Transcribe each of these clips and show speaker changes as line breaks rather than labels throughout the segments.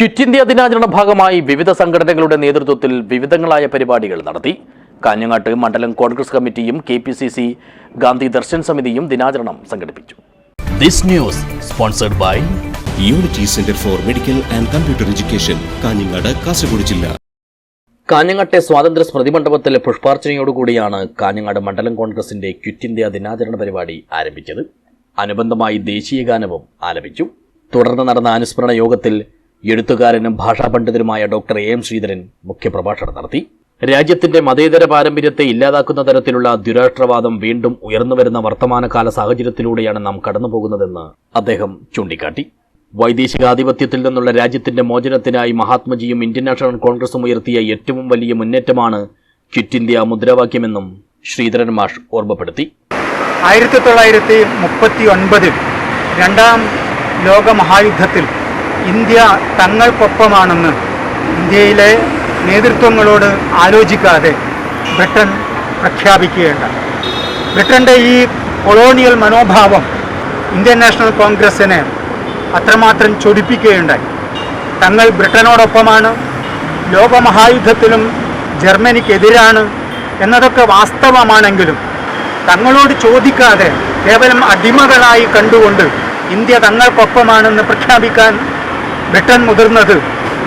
Quit India ദിനാചരണ ഭാഗമായി വിവിധ സംഘടനകളുടെ നേതൃത്വത്തിൽ വിവിധങ്ങളായ പരിപാടികൾ നടത്തി. കാഞ്ഞങ്ങാട്ട് മണ്ഡലം കോൺഗ്രസ് കമ്മിറ്റിയും K P C C Gandhi Darshan സമിതിയും ദിനാചരണം സംഘടിപ്പിച്ചു. This news sponsored by
unity centre for medical and computer education Kanhangad Kasaragod ജില്ല.
കാഞ്ഞങ്ങാട്ടെ സ്വാതന്ത്ര്യ സ്മൃതി മണ്ഡപത്തിലെ പുഷ്പാർച്ചനയോടുകൂടിയാണ് കാഞ്ഞങ്ങാട് മണ്ഡലം കോൺഗ്രസിന്റെ ക്വിറ്റ് ഇന്ത്യ ദിനാചരണ പരിപാടി ആരംഭിച്ചത്. അനുബന്ധമായി ദേശീയ ഗാനവും ആലപിച്ചു. തുടർന്ന് നടന്ന അനുസ്മരണ യോഗത്തിൽ എഴുത്തുകാരനും ഭാഷാ പണ്ഡിതനുമായ ഡോക്ടർ എ എം ശ്രീധരൻ മുഖ്യപ്രഭാഷണം നടത്തി. രാജ്യത്തിന്റെ മതേതര പാരമ്പര്യത്തെ ഇല്ലാതാക്കുന്ന തരത്തിലുള്ള ദുരാഷ്ട്രവാദം വീണ്ടും ഉയർന്നുവരുന്ന വർത്തമാനകാല സാഹചര്യത്തിലൂടെയാണ് നാം കടന്നുപോകുന്നതെന്ന് അദ്ദേഹം ചൂണ്ടിക്കാട്ടി. വൈദേശികാധിപത്യത്തിൽ നിന്നുള്ള രാജ്യത്തിന്റെ മോചനത്തിനായി മഹാത്മജിയും ഇന്ത്യൻ നാഷണൽ കോൺഗ്രസും ഉയർത്തിയ ഏറ്റവും വലിയ മുന്നേറ്റമാണ് ക്വിറ്റ് ഇന്ത്യ മുദ്രാവാക്യമെന്നും ശ്രീധരൻ മാഷ് ഓർമ്മപ്പെടുത്തി.
ആയിരത്തി തൊള്ളായിരത്തി മുപ്പത്തി ഒൻപതിൽ രണ്ടാം ലോക മഹായുദ്ധത്തിൽ ഇന്ത്യ തങ്ങൾക്കൊപ്പമാണെന്ന് ഇന്ത്യയിലെ നേതൃത്വങ്ങളോട് ആലോചിക്കാതെ ബ്രിട്ടൻ പ്രഖ്യാപിക്കുകയുണ്ടായി ബ്രിട്ടന്റെ ഈ കൊളോണിയൽ മനോഭാവം ഇന്ത്യൻ നാഷണൽ കോൺഗ്രസ്സിനെ അത്രമാത്രം ചൊടിപ്പിക്കുകയുണ്ടായി. തങ്ങൾ ബ്രിട്ടനോടൊപ്പമാണ് ലോകമഹായുദ്ധത്തിലും ജർമ്മനിക്കെതിരാണ് എന്നതൊക്കെ വാസ്തവമാണെങ്കിലും തങ്ങളോട് ചോദിക്കാതെ കേവലം അടിമകളായി കണ്ടുകൊണ്ട് ഇന്ത്യ തങ്ങൾക്കൊപ്പമാണെന്ന് പ്രഖ്യാപിക്കാൻ ബ്രിട്ടൻ മുതിർന്നത്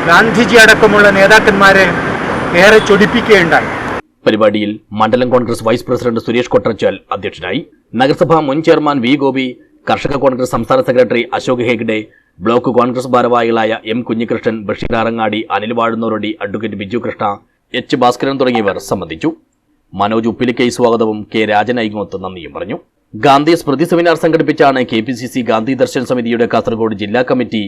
ഗാന്ധിജി അടക്കമുള്ള നേതാക്കന്മാരെ ഏറെ ചൊടിപ്പിക്കുകയുണ്ടായി.
പരിപാടിയിൽ മണ്ഡലം Congress vice president Suresh Kottarchal അധ്യക്ഷനായി. നഗരസഭാ മുൻ ചെയർമാൻ വി ഗോപി കർഷക കോൺഗ്രസ് സംസ്ഥാന secretary Ashok Hegde block Congress ഭാരവാഹികളായ M Kunhikrishnan Basheer Anil Vazhunnoradi advocate Biju Krishna H Bhaskaran തുടങ്ങിയവർ സംബന്ധിച്ചു. മനോജ് ഉപ്പിലിക്കൈ സ്വാഗതവും കെ രാജൻ ഐകുമത്ത് നന്ദിയും പറഞ്ഞു. Gandhi Smriti seminar സംഘടിപ്പിച്ചാണ് K P C C Gandhi Darshan സമിതിയുടെ കാസർഗോഡ് ജില്ലാ കമ്മിറ്റി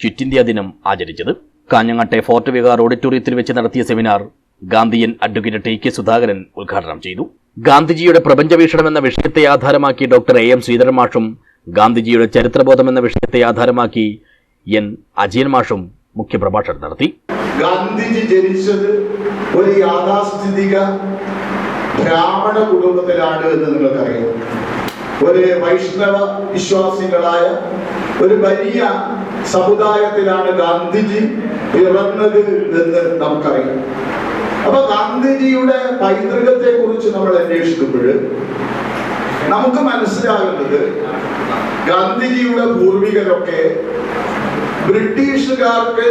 ക്വിറ്റ് ഇന്ത്യ ദിനം ആചരിച്ചത്. കാഞ്ഞങ്ങാട്ടെ ഫോർട്ട് വികാർ ഓഡിറ്റോറിയത്തിൽ വെച്ച് നടത്തിയ seminar Gandhian advocate T K Sudhakaran ഉദ്ഘാടനം ചെയ്തു. ഗാന്ധിജിയുടെ പ്രപഞ്ചവീക്ഷണം എന്ന വിഷയത്തെ ആധാരമാക്കി ഡോക്ടർ എ എം ശ്രീധരൻ മാഷും ഗാന്ധിജിയുടെ ചരിത്രബോധം എന്ന വിഷയത്തെ ആധാരമാക്കി എൻ അജയൻ മാഷും മുഖ്യപ്രഭാഷണം നടത്തി.
ഗാന്ധിജി ജനിച്ചത് ഒരു യാഥാസ്ഥിതിക ബ്രാഹ്മണ കുടുംബത്തിലാണ് എന്ന് നിങ്ങൾക്കറിയാം. ഒരു വൈഷ്ണവ വിശ്വാസികളായ ഒരു വലിയ സമുദായത്തിലാണ് ഗാന്ധിജി പിറന്നത് എന്ന് നമുക്കറിയാം. അപ്പൊ ഗാന്ധിജിയുടെ പൈതൃകത്തെ കുറിച്ച് നമ്മൾ അന്വേഷിക്കുമ്പോൾ നമുക്ക് മനസ്സിലാകുന്നത് ഗാന്ധിജിയുടെ പൂർവികരൊക്കെ ബ്രിട്ടീഷുകാർക്ക്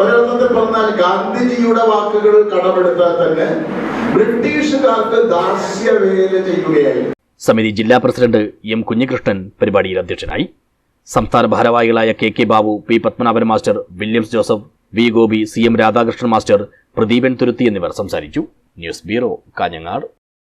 ഒരർത്ഥത്തിൽ പറഞ്ഞാൽ ഗാന്ധിജിയുടെ വാക്കുകൾ കടമെടുത്താൽ തന്നെ ബ്രിട്ടീഷുകാർക്ക് ദാസ്യവേല ചെയ്യുകയായിരുന്നു.
സമിതി ജില്ലാ പ്രസിഡന്റ് എം കുഞ്ഞികൃഷ്ണൻ പരിപാടിയിൽ അധ്യക്ഷനായി. സംസ്ഥാന ഭാരവാഹികളായ K K Babu P Padmanabhan master Williams Joseph V Gopi C M Radhakrishnan master Pradeepan Thuruthi എന്നിവർ സംസാരിച്ചു. News bureau Kanhangad.